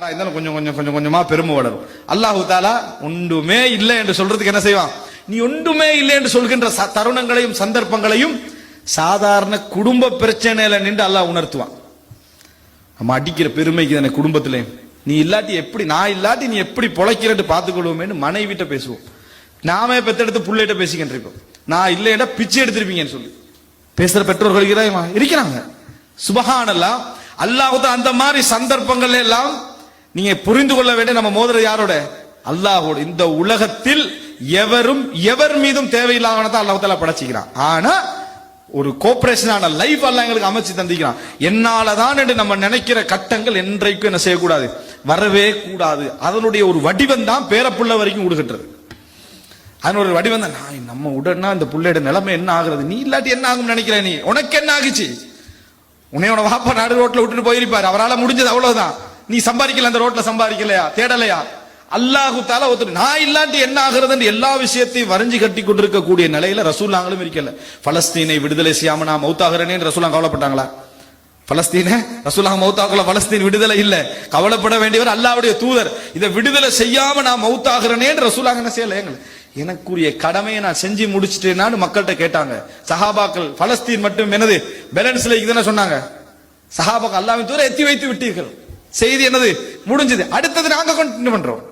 யாரா இருந்தாலும் கொஞ்சம் கொஞ்சம் கொஞ்சம் கொஞ்சமா பெருமை வளரும். அல்லாஹு தாலா ஒன்றுமே இல்லை என்று சொல்றதுக்கு என்ன செய்வான்? நீ ஒன்றுமே இல்லை என்று சொல்கின்ற ச- தருணங்களையும் சந்தர்ப்பங்களையும் சாதாரண குடும்ப பிரச்சனையில நின்று அல்லாஹ் உணர்த்துவான். நம்ம அடிக்கிற பெருமைக்கு தானே குடும்பத்திலே. நீ இல்லாட்டி எப்படி நான் இல்லாட்டி நீ எப்படி பொழைக்கிறட்டு மனைவி மனைவிட்ட பேசுவோம். நாமே பெத்தெடுத்து புள்ளைகிட்ட பேசிக்கிட்டு இருக்கோம். நான் இல்லைன்னா பிச்சை எடுத்திருப்பீங்கன்னு சொல்லி. பேசுற பெற்றோர்கள் இருக்கிறாங்க. சுபகானெல்லாம் சுபஹானல்லாம் அல்லாஹ் அந்த மாதிரி சந்தர்ப்பங்கள் எல்லாம் நீங்க புரிந்து கொள்ள வேண்டிய நம்ம மோதுறது யாரோட? அல்லாஹோட. இந்த உலகத்தில் எவரும் எவர் மீதும் தேவையில்லாதவனை தான் படைச்சிக்கிறான். ஆனா ஒரு கோஆபரேஷனான லைஃப் எல்லாம் எங்களுக்கு அமைச்சு தந்திக்கிறான். என்னாலதான் என்று நம்ம நினைக்கிற கட்டங்கள் என்றைக்கும் என்ன செய்யக்கூடாது? வரவே கூடாது. அதனுடைய ஒரு வடிவம் தான் பேரப்புள்ள வரைக்கும் கொடுக்கின்றது அதனோட வடிவம் தான் நான் நம்ம உடனே அந்த புள்ளையோட நிலைமை என்ன ஆகுறது? நீ இல்லாட்டி என்ன ஆகும் நினைக்கிற நீ? உனக்கு என்ன ஆகுச்சு? உன்னையோட வாப்பா நாடு ரோட்ல விட்டுட்டு போயிருப்பாரு. அவரால் முடிஞ்சது அவ்வளவுதான். நீ சம்பாதிக்கல அந்த ரோட்ல சம்பாதிக்கலையா? தேடலையா? அல்லாஹு தாலா ஒருத்தர் நான் இல்லாட்டி என்ன ஆகுறதுன்னு எல்லா விஷயத்தையும் வரைஞ்சு கட்டி கொண்டிருக்கக்கூடிய நிலையில ரசூல்லாங்களும் இருக்கல. பலஸ்தீனை விடுதலை செய்யாம நான் மௌத்தாகிறேன்னு ரசூலா கவலைப்பட்டாங்களா? பலஸ்தீன? ரசூல்லா மௌத்தாக்குள்ள பலஸ்தீன் விடுதலை இல்ல. கவலைப்பட வேண்டியவர் அல்லாவுடைய தூதர். இதை விடுதலை செய்யாம நான் மௌத்தாகிறேன்னு ரசூலாக என்ன செய்யல? எங்களை. எனக்குரிய கடமையை நான் செஞ்சு முடிச்சிட்டேனான்னு மக்கள்கிட்ட கேட்டாங்க. சஹாபாக்கள் பலஸ்தீன் மட்டும் என்னது? பேலன்ஸ்ல இதுன்னு சொன்னாங்க. சஹாபாக்கள் அல்லாவின் தூர எத்தி வைத்து விட்டீர்கள். செய்தி என்னது? முடிஞ்சது. அடுத்தது நாங்க கண்டினியூ பண்றோம்.